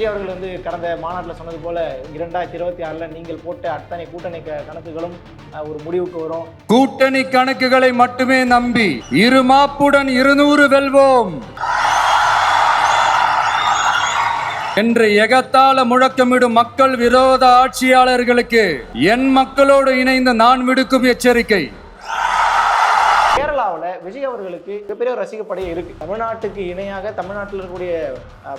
விஜய் அவர்கள் வந்து கடந்த மாநாட்டில் சொன்னது போல இரண்டாயிரத்தி இருபத்தி ஆறில் நீங்கள் போட்ட அத்தனை கூட்டணி கணக்குகளும் ஒரு முடிவுக்கு வரும். கூட்டணி கணக்குகளை மட்டுமே நம்பி இரு மாப்புடன் இருநூறு வெல்வோம். என்று எகத்தால முழக்கமிடும் மக்கள் விரோத ஆட்சியாளர்களுக்கு என் மக்களோடு இணைந்து நான் விடுக்கும் எச்சரிக்கை. விஜய் அவர்களுக்கு மிகப்பெரிய ஒரு ரசிகப்படையே இருக்கு. தமிழ்நாட்டுக்கு இணையாக தமிழ்நாட்டில் இருக்கக்கூடிய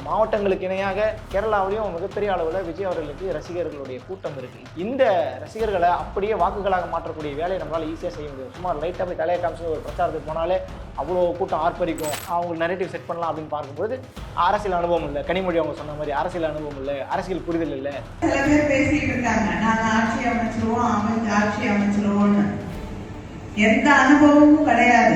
மாவட்டங்களுக்கு இணையாக கேரளாவிலையும் மிகப்பெரிய அளவில் விஜய் அவர்களுக்கு ரசிகர்களுடைய கூட்டம் இருக்கு. இந்த ரசிகர்களை அப்படியே வாக்குகளாக மாற்றக்கூடிய வேலையை நம்மளால ஈஸியாக செய்ய முடியும். சும்மா லைட்டாக போய் தலையை காமிச்சு ஒரு பிரச்சாரத்துக்கு போனாலே அவ்வளோ கூட்டம் ஆர்ப்பரிக்கும். அவங்க நெரேட்டிவ் செட் பண்ணலாம் அப்படின்னு பார்க்கும்போது அரசியல் அனுபவம் இல்லை. கனிமொழி அவங்க சொன்ன மாதிரி அரசியல் அனுபவம் இல்லை. அரசியல் புரிதல் இல்லை. ஆட்சி அமைச்சிருவோம் ஆட்சி அமைச்சிருவோம்னு. எந்த அனுபவமும் கிடையாது.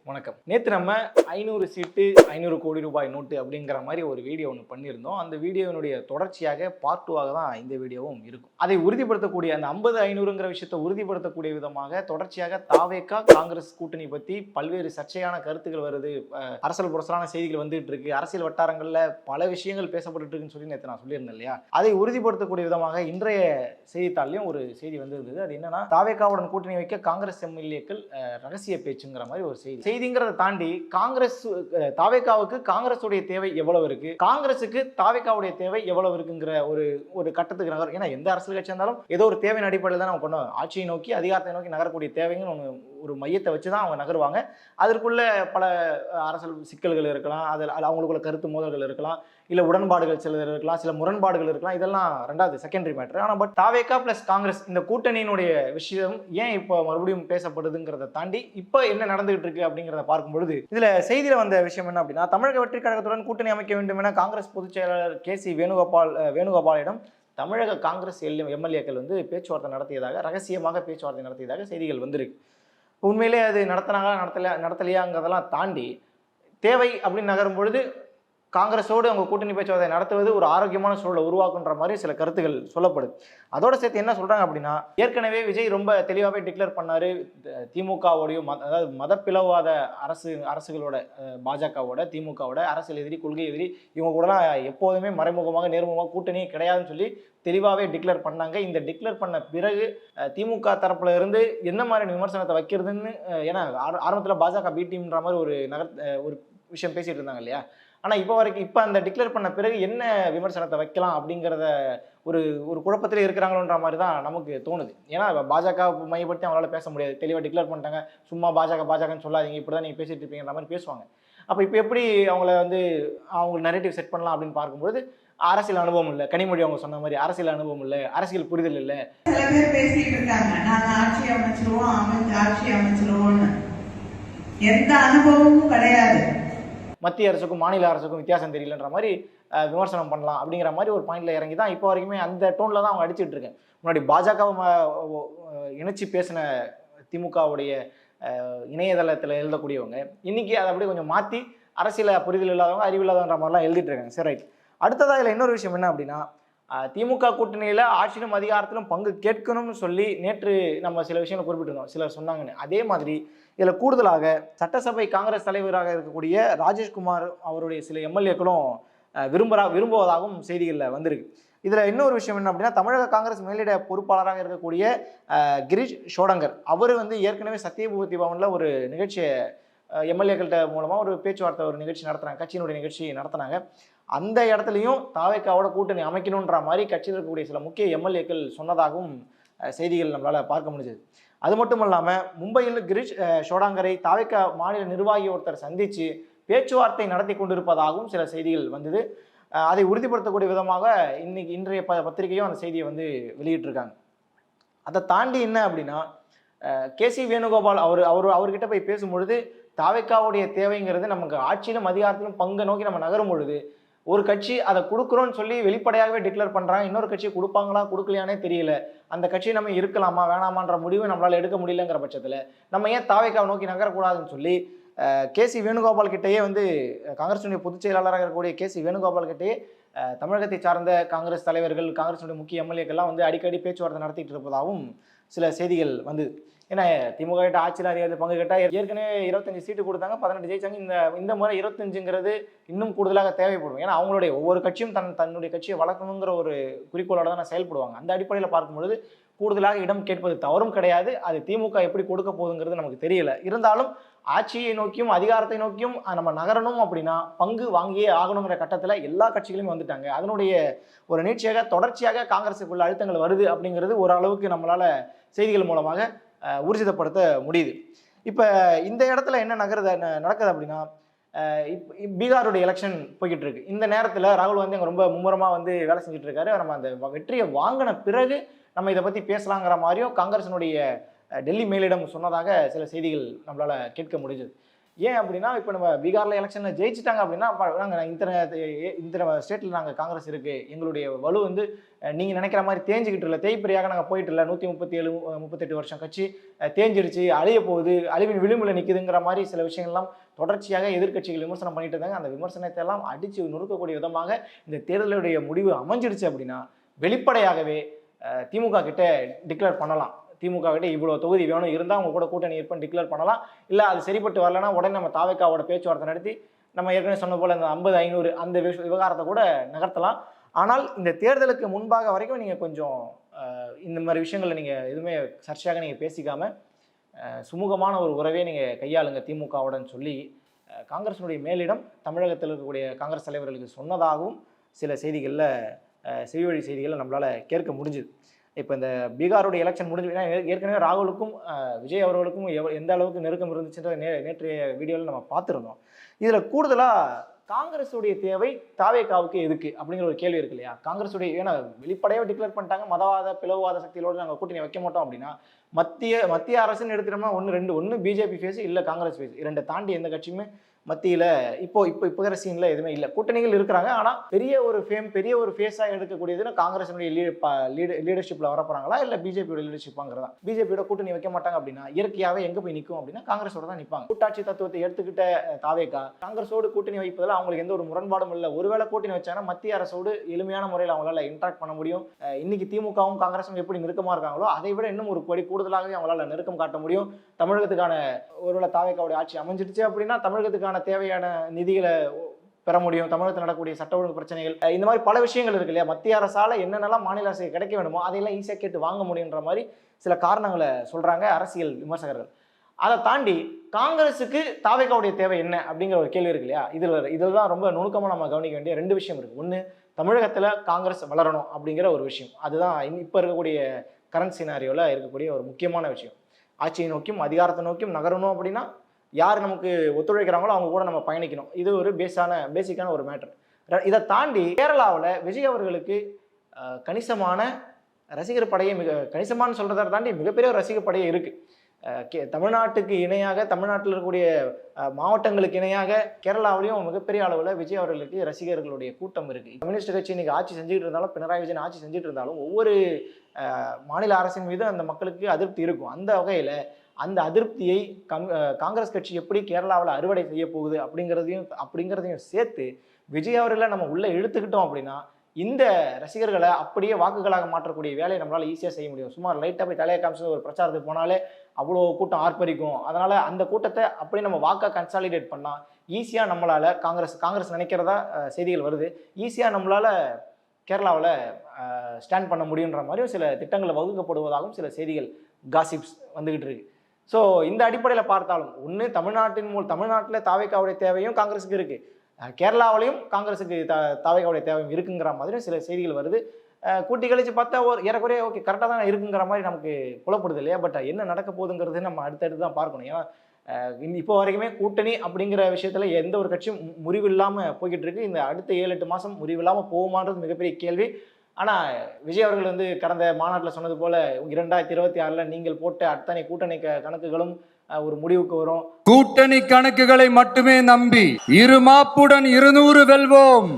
வணக்கம். நேற்று நம்ம ஐநூறு சீட்டு ஐநூறு கோடி ரூபாய் நோட்டு அப்படிங்கிற மாதிரி ஒரு வீடியோ ஒன்று பண்ணியிருந்தோம். அந்த வீடியோனுடைய தொடர்ச்சியாக பார்ட் டூவாக தான் இந்த வீடியோவும் இருக்கும். அதை உறுதிப்படுத்தக்கூடிய அந்த ஐம்பது ஐநூறுங்கிற விஷயத்தை உறுதிப்படுத்தக்கூடிய விதமாக தொடர்ச்சியாக தாவேக்கா காங்கிரஸ் கூட்டணி பற்றி பல்வேறு சர்ச்சையான கருத்துக்கள் வருது. அரசியல் புரசலான செய்திகள் வந்துட்டு இருக்கு. அரசியல் வட்டாரங்களில் பல விஷயங்கள் பேசப்பட்டு இருக்குன்னு சொல்லி நேற்று நான் சொல்லியிருந்தேன் இல்லையா? அதை உறுதிப்படுத்தக்கூடிய விதமாக இன்றைய செய்தித்தாள்லையும் ஒரு செய்தி வந்திருந்தது. அது என்னன்னா தாவேக்காவுடன் கூட்டணி வைக்க காங்கிரஸ் எம்எல்ஏக்கள் ரகசிய பேச்சுங்கிற மாதிரி ஒரு செய்தி. செய்திங்கிறத தாண்டி காங்கிரஸ் தாவேக்காவுக்கு காங்கிரஸுடைய தேவை எவ்வளவு இருக்கு? காங்கிரஸுக்கு தாவேக்காவுடைய தேவை எவ்வளவு இருக்குங்கிற ஒரு ஒரு கட்டத்துக்கு நகர் ஏன்னா எந்த அரசியல் கட்சியா இருந்தாலும் ஏதோ ஒரு தேவையின் அடிப்படையில் தான் நம்ம பண்ணுவோம் ஆட்சியை நோக்கி அதிகாரத்தை நோக்கி நகரக்கூடிய தேவைங்கன்னு ஒன்று ஒரு மையத்தை வச்சு தான் அவங்க நகருவாங்க. அதற்குள்ள பல அரசல் அரசியல் சிக்கல்கள் இருக்கலாம். அதில் அது அவங்களுக்குள்ள கருத்து மோதல்கள் இருக்கலாம். இல்லை உடன்பாடுகள் சில இருக்கலாம். சில முரண்பாடுகள் இருக்கலாம். இதெல்லாம் ரெண்டாவது செகண்டரி மேட்ரு ஆனால் பட் தாவேக்கா ப்ளஸ் காங்கிரஸ் இந்த கூட்டணியினுடைய விஷயம் ஏன் இப்போ மறுபடியும் பேசப்படுதுங்கிறத தாண்டி இப்போ என்ன நடந்துகிட்டு இருக்கு அப்படிங்கிறத பார்க்கும் பொழுது இதில் செய்தியில் வந்த விஷயம் என்ன அப்படின்னா தமிழக வெற்றி கழகத்துடன் கூட்டணி அமைக்க வேண்டும் என காங்கிரஸ் பொதுச் செயலாளர் கே சி வேணுகோபால் வேணுகோபாலிடம் தமிழக காங்கிரஸ் எம்எல்ஏக்கள் வந்து பேச்சுவார்த்தை நடத்தியதாக ரகசியமாக பேச்சுவார்த்தை நடத்தியதாக செய்திகள் வந்திருக்கு. உண்மையிலே அது நடத்தினாங்களா நடத்தலையா நடத்தலையாங்கிறதெல்லாம் தாண்டி தேவை அப்படின்னு நகரும் பொழுது காங்கிரஸோடு அவங்க கூட்டணி பேச்சுவார்த்தை நடத்துவது ஒரு ஆரோக்கியமான சூழலை உருவாக்குன்ற மாதிரி சில கருத்துக்கள் சொல்லப்படுது. அதோட சேர்த்து என்ன சொல்கிறாங்க அப்படின்னா ஏற்கனவே விஜய் ரொம்ப தெளிவாகவே டிக்ளேர் பண்ணார் திமுகவோடையும் மத அதாவது மதப்பிளவாத அரசு அரசுகளோட பாஜகவோட திமுகவோட அரசியல் எதிரி கொள்கை எதிரி இவங்க கூடலாம் எப்போதுமே மறைமுகமாக நேர்முகமாக கூட்டணியே கிடையாதுன்னு சொல்லி தெளிவாகவே டிக்ளேர் பண்ணாங்க. இந்த டிக்ளேர் பண்ண பிறகு திமுக தரப்புல இருந்து என்ன மாதிரி விமர்சனத்தை வைக்கிறதுன்னு ஏன்னா ஆரம்பத்தில் பாஜக பி டீம்ன்ற மாதிரி ஒரு நகர் ஒரு விஷயம் பேசிகிட்டு இருந்தாங்க இல்லையா? ஆனால் இப்போ வரைக்கும் இப்போ அந்த டிக்ளேர் பண்ண பிறகு என்ன விமர்சனத்தை வைக்கலாம் அப்படிங்கிறத ஒரு ஒரு குழப்பத்தில் இருக்கிறாங்களோன்ற மாதிரி தான் நமக்கு தோணுது. ஏன்னா பாஜக மையப்படுத்தி அவங்களால பேச முடியாது. தெளிவாக டிக்ளேர் பண்ணிட்டாங்க. சும்மா பாஜக பாஜகன்னு சொல்லாதீங்க. இப்படி தான் நீங்கள் பேசிட்டு இருப்பீங்கிற மாதிரி பேசுவாங்க. அப்போ இப்போ எப்படி அவங்கள வந்து அவங்க நெரேட்டிவ் செட் பண்ணலாம் அப்படின்னு பார்க்கும்போது அரசியல் அனுபவம் இல்லை. கனிமொழி அவங்க சொன்ன மாதிரி அரசியல் அனுபவம் இல்லை. அரசியல் புரிதல் இல்லை. சில பேர் பேசிட்டு இருக்காங்க. நாங்கள் ஆட்சி அமைச்சிருவோம் அமைச்சு ஆட்சி அமைச்சிருவோம்னு. எந்த அனுபவமும் கிடையாது. மத்திய அரசுக்கும் மாநில அரசுக்கும் வித்தியாசம் தெரியலன்ற மாதிரி விமர்சனம் பண்ணலாம் அப்படிங்கிற மாதிரி ஒரு பாயிண்ட்ல இறங்கி தான் இப்போ வரைக்குமே அந்த டோன்ல தான் அவங்க அடிச்சிட்டு இருக்கேன் முன்னாடி பாஜகவை இணைச்சி பேசின திமுகவுடைய இணையதளத்தில் எழுதக்கூடியவங்க இன்னைக்கு அதை அப்படியே கொஞ்சம் மாற்றி அரசியல புரிதல் இல்லாதவங்க அறிவு மாதிரிலாம் எழுதிட்டு இருக்காங்க. சரி ரைட் அடுத்ததாக இதில் இன்னொரு விஷயம் என்ன அப்படின்னா திமுக கூட்டணியில் ஆட்சியிலும் அதிகாரத்திலும் பங்கு கேட்கணும்னு சொல்லி நேற்று நம்ம சில விஷயங்களை குறிப்பிட்டிருந்தோம். சிலர் சொன்னாங்கன்னு. அதே மாதிரி இதில் கூடுதலாக சட்டசபை காங்கிரஸ் தலைவராக இருக்கக்கூடிய ராஜேஷ்குமார் அவருடைய சில எம்எல்ஏக்களும் விரும்புகிறா விரும்புவதாகவும் செய்திகளில் வந்திருக்கு. இதில் இன்னொரு விஷயம் என்ன அப்படின்னா தமிழக காங்கிரஸ் மேலிட பொறுப்பாளராக இருக்கக்கூடிய கிரிஷ் கிரீஷ் ஷோடங்கர் அவர் வந்து ஏற்கனவே சத்தியபூர்த்தி பவனில் ஒரு நிகழ்ச்சியை எம்எல்ஏக்கள்கிட்ட மூலமாக ஒரு பேச்சுவார்த்தை ஒரு நிகழ்ச்சி நடத்துனாங்க கட்சியினுடைய நிகழ்ச்சி நடத்துனாங்க. அந்த இடத்துலையும் தாவேக்காவோட கூட்டணி அமைக்கணுன்ற மாதிரி கட்சியில் இருக்கக்கூடிய சில முக்கிய எம்எல்ஏக்கள் சொன்னதாகவும் செய்திகள் நம்மளால் பார்க்க முடிஞ்சது. அது மட்டும் இல்லாமல் மும்பையில் கிரீஷ் ஷோடாங்கரை தாவேக்கா மாநில நிர்வாகி ஒருத்தர் சந்தித்து பேச்சுவார்த்தை நடத்தி கொண்டிருப்பதாகவும் சில செய்திகள் வந்தது. அதை உறுதிப்படுத்தக்கூடிய விதமாக இன்னைக்கு இன்றைய ப பத்திரிகையும் அந்த செய்தியை வந்து வெளியிட்டிருக்காங்க. அதை தாண்டி என்ன அப்படின்னா கே. சி. வேணுகோபால் அவர் அவர் அவர்கிட்ட போய் பேசும்பொழுது தாவேக்காவுடைய தேவைங்கிறது நமக்கு ஆட்சியிலும் அதிகாரத்திலும் பங்கு நோக்கி நம்ம நகரும் பொழுது ஒரு கட்சி அதை கொடுக்குறோன்னு சொல்லி வெளிப்படையாகவே டிக்ளேர் பண்ணுறாங்க இன்னொரு கட்சி கொடுப்பாங்களா கொடுக்கலையானே தெரியல. அந்த கட்சி நம்ம இருக்கலாமா வேணாமான்ற முடிவு நம்மளால் எடுக்க முடியலங்கிற பட்சத்தில் நம்ம ஏன் தாவைக்காவை நோக்கி நகரக்கூடாதுன்னு சொல்லி கே. சி. வேணுகோபால் கிட்டேயே வந்து காங்கிரஸுடைய பொதுச் செயலாளராக இருக்கக்கூடிய கே. சி. வேணுகோபால் கிட்டேயே தமிழகத்தை சார்ந்த காங்கிரஸ் தலைவர்கள் காங்கிரஸுடைய முக்கிய எம்எல்ஏக்கள்லாம் வந்து அடிக்கடி பேச்சுவார்த்தை நடத்திட்டு இருப்பதாகவும் சில செய்திகள் வந்து ஏன்னா திமுக கிட்ட ஆட்சியில் அதிகாரத்தில் பங்கு கேட்டால் ஏற்கனவே இருபத்தஞ்சு சீட்டு கொடுத்தாங்க பதினெட்டு ஜெயிச்சாங்க. இந்த இந்த முறை இருபத்தஞ்சுங்கிறது இன்னும் கூடுதலாக தேவைப்படும். ஏன்னா அவங்களுடைய ஒவ்வொரு கட்சியும் தன் தன்னுடைய கட்சியை வளர்க்கணுங்கிற ஒரு குறிக்கோளோட தான் செயல்படுவாங்க. அந்த அடிப்படையில் பார்க்கும்பொழுது கூடுதலாக இடம் கேட்பது தவறும் கிடையாது. அது திமுக எப்படி கொடுக்க போகுதுங்கிறது நமக்கு தெரியல. இருந்தாலும் ஆட்சியை நோக்கியும் அதிகாரத்தை நோக்கியும் நம்ம நகரணும் அப்படின்னா பங்கு வாங்கியே ஆகணுங்கிற கட்டத்தில் எல்லா கட்சிகளுமே வந்துட்டாங்க. அதனுடைய ஒரு நீட்சியாக தொடர்ச்சியாக காங்கிரஸுக்குள்ள அழுத்தங்கள் வருது அப்படிங்கிறது ஓரளவுக்கு நம்மளால செய்திகள் மூலமாக ஊர்ஜிதப்படுத்த முடியுது. இப்போ இந்த இடத்துல என்ன நகருது நடக்குது அப்படின்னா இப் பீகாருடைய எலெக்ஷன் போய்கிட்டு இருக்கு. இந்த நேரத்தில் ராகுல் காந்தி அங்கே ரொம்ப மும்முரமாக வந்து வேலை செஞ்சுட்டு இருக்காரு. நம்ம அந்த வெற்றியை வாங்கின பிறகு நம்ம இதை பற்றி பேசலாங்கிற மாதிரியும் காங்கிரஸினுடைய டெல்லி மேலிடம் சொன்னதாக சில செய்திகள் நம்மளால் கேட்க முடிஞ்சது. ஏன் அப்படின்னா இப்போ நம்ம பீகாரில் எலெக்ஷனில் ஜெயிச்சிட்டாங்க அப்படின்னா நாங்கள் இத்தனை இத்தனை ஸ்டேட்டில் நாங்கள் காங்கிரஸ் இருக்குது எங்களுடைய வலு வந்து நீங்கள் நினைக்கிற மாதிரி தேஞ்சிக்கிட்டு இல்லை. தேய்ப்பறியாக நாங்கள் போயிட்டு இல்லை. நூற்றி முப்பத்தி ஏழு முப்பத்தெட்டு வருஷம் கட்சி தேஞ்சிருச்சு அழிய போகுது அழிவின் விளிம்பில் நிற்குதுங்கிற மாதிரி சில விஷயங்கள்லாம் தொடர்ச்சியாக எதிர்க்கட்சிகள் விமர்சனம் பண்ணிட்டு இருந்தாங்க. அந்த விமர்சனத்தை எல்லாம் அடித்து நொறுக்கக்கூடிய விதமாக இந்த தேர்தலுடைய முடிவு அமைஞ்சிருச்சு அப்படின்னா வெளிப்படையாகவே திமுக கிட்ட டிக்ளேர் பண்ணலாம். திமுக கிட்ட இவ்வளோ தொகுதி வேணும் இருந்தால் அவங்க கூட கூட்டணி இருப்பேன் டிக்ளேர் பண்ணலாம். இல்லை அது சரிப்பட்டு வரலன்னா உடனே நம்ம தாவேக்காவோட பேச்சுவார்த்தை நடத்தி நம்ம ஏற்கனவே சொன்ன போல இந்த ஐம்பது ஐநூறு அந்த விவகாரத்தை கூட நகர்த்தலாம். ஆனால் இந்த தேர்தலுக்கு முன்பாக வரைக்கும் நீங்கள் கொஞ்சம் இந்த மாதிரி விஷயங்களை நீங்கள் எதுவுமே சர்ச்சையாக நீங்கள் பேசிக்காமல் சுமூகமான ஒரு உறவே நீங்கள் கையாளுங்க திமுகவுடன் சொல்லி காங்கிரஸினுடைய மேலிடம் தமிழகத்தில் இருக்கக்கூடிய காங்கிரஸ் தலைவர்களுக்கு சொன்னதாகவும் சில செய்திகளில் செவிவழி செய்திகளை நம்மளால் கேட்க முடிஞ்சுது. இப்போ இந்த பீகாருடைய எலெக்ஷன் முடிஞ்சு ஏன்னா ஏற்கனவே ராகுலுக்கும் விஜய் அவர்களுக்கும் எவ் எந்த அளவுக்கு நெருக்கம் இருந்துச்சுன்ற நே நேற்றைய வீடியோவில் நம்ம பார்த்துருந்தோம். இதில் கூடுதலாக காங்கிரஸுடைய தேவை தாவேக்காவுக்கு எதுக்கு அப்படிங்கிற ஒரு கேள்வி இருக்கு இல்லையா? காங்கிரஸுடைய ஏன்னா வெளிப்படையாக டிக்ளேர் பண்ணிட்டாங்க. மதவாத பிளவுவாத சக்திகளோடு நாங்கள் கூட்டணி வைக்க மாட்டோம் அப்படின்னா மத்திய மத்திய அரசுன்னு எடுத்துட்டோம்னா ஒன்று ரெண்டு ஒன்று பிஜேபி ஃபேஸ் இல்லை காங்கிரஸ் ஃபேஸ் இரண்டை தாண்டி எந்த கட்சியுமே மத்தியில் இப்போ இப்போ இப்போ இருக்கிற சீனில் எதுவுமே இல்லை. கூட்டணிகள் இருக்கிறாங்க. ஆனால் பெரிய ஒரு ஃபேம் பெரிய ஒரு ஃபேஸாக எடுக்கக்கூடியதுன்னு காங்கிரஸினுடைய லீட் லீடர்ஷிப்பில் வரப்போறாங்களா? இல்லை பிஜேபியோட லீடர்ஷிப்பாங்கிறதா பிஜேபியோட கூட்டணி வைக்க மாட்டாங்க அப்படின்னா இயற்கையாகவே எங்கே போய் நிற்கும் அப்படின்னா காங்கிரஸோட தான் நிற்பாங்க கூட்டாட்சி தத்துவத்தை எடுத்துக்கிட்ட தாவேக்கா காங்கிரஸோடு கூட்டணி வைப்பதில் அவங்களுக்கு எந்த ஒரு முரண்பாடும் இல்லை. ஒருவேளை கூட்டணி வச்சாங்கன்னா மத்திய அரசோடு எளிமையான முறையில் அவங்களால இன்ட்ராக்ட் பண்ண முடியும். இன்னைக்கு திமுகவும் காங்கிரஸும் எப்படி நெருக்கமாக இருக்காங்களோ அதை விட இன்னும் ஒரு படி கூடுதலாகவே அவங்களால நெருக்கம் காட்ட முடியும். தமிழகத்துக்கான ஒருவேளை தாவேக்காவுடைய ஆட்சி அமைஞ்சிடுச்சு அப்படின்னா தமிழகத்துக்கான தேவையான நிதிகளை பெற முடியும் தமிழகத்தில் நடக்கக்கூடிய சட்ட ஒழுங்கு பிரச்சனைகள் இந்த மாதிரி பல விஷயங்கள் இருக்கு இல்லையா? மத்திய அரசால என்னென்னலாம் மாநில அரசுக்கு கிடைக்க வேண்டுமோ அதையெல்லாம் ஈஸியாக கேட்டு வாங்க முடியுன்ற மாதிரி சில காரணங்களை சொல்றாங்க அரசியல் விமர்சகர்கள். அதை தாண்டி காங்கிரஸுக்கு தாவேக்காவுடைய தேவை என்ன அப்படிங்கிற ஒரு கேள்வி இருக்கு இல்லையா? இதில் இதில் தான் ரொம்ப நுணுக்கமாக நம்ம கவனிக்க வேண்டிய ரெண்டு விஷயம் இருக்கு. ஒன்று தமிழகத்தில் காங்கிரஸ் வளரணும் அப்படிங்கிற ஒரு விஷயம். அதுதான் இப்போ இருக்கக்கூடிய கரண்ட் சினாரியோவில் இருக்கக்கூடிய ஒரு முக்கியமான விஷயம். ஆட்சியை நோக்கியும் அதிகாரத்தை நோக்கியும் நகரணும் அப்படின்னா யார் நமக்கு ஒத்துழைக்கிறாங்களோ அவங்க கூட நம்ம பயணிக்கணும். இது ஒரு பேஸான பேசிக்கான ஒரு மேட்டர் இதை தாண்டி கேரளாவில் விஜய் அவர்களுக்கு கணிசமான ரசிகர் படையை மிக கணிசமானு சொல்கிறத தாண்டி மிகப்பெரிய ஒரு ரசிகர் படையே இருக்குது கே- தமிழ்நாட்டுக்கு இணையாக தமிழ்நாட்டில் இருக்கக்கூடிய மாவட்டங்களுக்கு இணையாக கேரளாவிலையும் மிகப்பெரிய அளவில் விஜய் அவர்களுக்கு ரசிகர்களுடைய கூட்டம் இருக்குது கம்யூனிஸ்ட் கட்சி இன்னைக்கு ஆட்சி செஞ்சுட்டு இருந்தாலும் பினராயி விஜயன் ஆட்சி செஞ்சுட்டு இருந்தாலும் ஒவ்வொரு மாநில அரசின் மீது அந்த மக்களுக்கு அதிருப்தி இருக்கும். அந்த வகையில் அந்த அதிருப்தியை கம் காங்கிரஸ் கட்சி எப்படி கேரளாவில் அறுவடை செய்ய போகுது அப்படிங்கிறதையும் அப்படிங்கிறதையும் சேர்த்து விஜய் அவர்களை நம்ம உள்ளே இழுத்துக்கிட்டோம் அப்படின்னா இந்த ரசிகர்களை அப்படியே வாக்குகளாக மாற்றக்கூடிய வேலையை நம்மளால் ஈஸியாக செய்ய முடியும். சும்மா லைட்டாக போய் தலையை காமிச்சு ஒரு பிரச்சாரத்துக்கு போனாலே அவ்வளோ கூட்டம் ஆர்ப்பரிக்கும். அதனால் அந்த கூட்டத்தை அப்படியே நம்ம வாக்காக கன்சாலிடேட் பண்ணால் ஈஸியாக நம்மளால் காங்கிரஸ் காங்கிரஸ் நினைக்கிறதா செய்திகள் வருது. ஈஸியாக நம்மளால் கேரளாவில் ஸ்டாண்ட் பண்ண முடியுன்ற மாதிரியும் சில திட்டங்களை வகுக்கப்படுவதாகவும் சில செய்திகள் காசிப்ஸ் வந்துக்கிட்டு இருக்கு. ஸோ இந்த அடிப்படையில் பார்த்தாலும் ஒன்று தமிழ்நாட்டின் மூல் தமிழ்நாட்டில் தாவைக்காவுடைய தேவையும் காங்கிரஸுக்கு இருக்குது கேரளாவிலையும் காங்கிரஸுக்கு த தாவைக்காவுடைய தேவையும் இருக்குங்கிற மாதிரியும் சில செய்திகள் வருது. கூட்டி கழிச்சு பார்த்தா ஒரு ஏறக்குறைய ஓகே கரெக்டாக தான் இருக்குங்கிற மாதிரி நமக்கு புலப்படுது இல்லையா? பட் என்ன நடக்க போகுதுங்கிறது நம்ம அடுத்தடுத்து தான் பார்க்கணும். ஏன்னா இப்போ வரைக்குமே கூட்டணி அப்படிங்கிற விஷயத்துல எந்த ஒரு கட்சியும் முறிவில்லாமல் முறிவு போய்கிட்டு இருக்கு. இந்த அடுத்த ஏழு எட்டு மாதம் முறிவு இல்லாம போகுமான்றது மிகப்பெரிய கேள்வி. ஆனால் விஜய் அவர்கள் வந்து கடந்த மாநாட்டில் சொன்னது போல இரண்டாயிரத்தி இருபத்தி ஆறில் நீங்கள் போட்ட அத்தனை கூட்டணி கணக்குகளும் ஒரு முடிவுக்கு வரும். கூட்டணி கணக்குகளை மட்டுமே நம்பி இரு மாப்புடன் இருநூறு வெல்வோம்.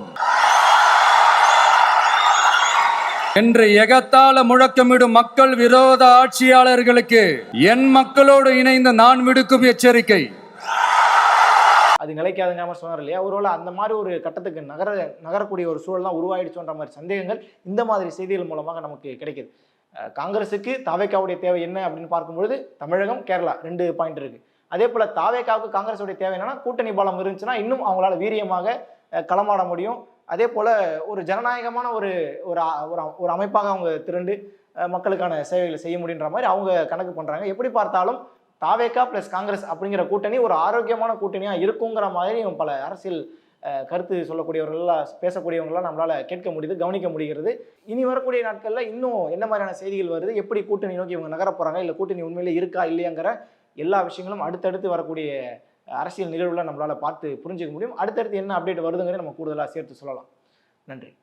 என்று எகத்தால முழக்கமிடும் மக்கள் விரோத ஆட்சியாளர்களுக்கு என் மக்களோடு இணைந்து நான் விடுக்கும் எச்சரிக்கை. அது நிலைக்காதுங்க மாதிரி சொன்னார் இல்லையா? ஒருவேளை அந்த மாதிரி ஒரு கட்டத்துக்கு நகர நகரக்கூடிய ஒரு சூழல் தான் உருவாயிடுச்சுன்ற மாதிரி சந்தேகங்கள் இந்த மாதிரி செய்திகள் மூலமாக நமக்கு கிடைக்குது. காங்கிரஸுக்கு தாவேக்காவுடைய தேவை என்ன அப்படின்னு பார்க்கும்பொழுது தமிழகம் கேரளா ரெண்டு பாயிண்ட் இருக்குது அதே போல் தாவேக்காவுக்கு காங்கிரஸுடைய தேவை என்னன்னா கூட்டணி பலம் இருந்துச்சுன்னா இன்னும் அவங்களால வீரியமாக களமாட முடியும். அதே போல் ஒரு ஜனநாயகமான ஒரு ஒரு ஒரு அமைப்பாக அவங்க திரண்டு மக்களுக்கான சேவைகளை செய்ய முடியுன்ற மாதிரி அவங்க கணக்கு பண்ணுறாங்க எப்படி பார்த்தாலும் தாவேக்கா ப்ளஸ் காங்கிரஸ் அப்படிங்கிற கூட்டணி ஒரு ஆரோக்கியமான கூட்டணியாக இருக்குங்கிற மாதிரி பல அரசியல் கருத்து சொல்லக்கூடியவர்கள்லாம் பேசக்கூடியவங்களாம் நம்மளால் கேட்க முடியுது கவனிக்க முடிகிறது. இனி வரக்கூடிய நாட்களில் இன்னும் என்ன மாதிரியான செய்திகள் வருது? எப்படி கூட்டணி நோக்கி இவங்க நகர போகிறாங்க இல்லை கூட்டணி உண்மையிலே இருக்கா இல்லையாங்கிற எல்லா விஷயங்களும் அடுத்தடுத்து வரக்கூடிய அரசியல் நிகழ்வுல நம்மளால் பார்த்து புரிஞ்சுக்க முடியும். அடுத்தடுத்து என்ன அப்டேட் வருதுங்கிறத நம்ம கூடுதலாக சேர்த்து சொல்லலாம். நன்றி.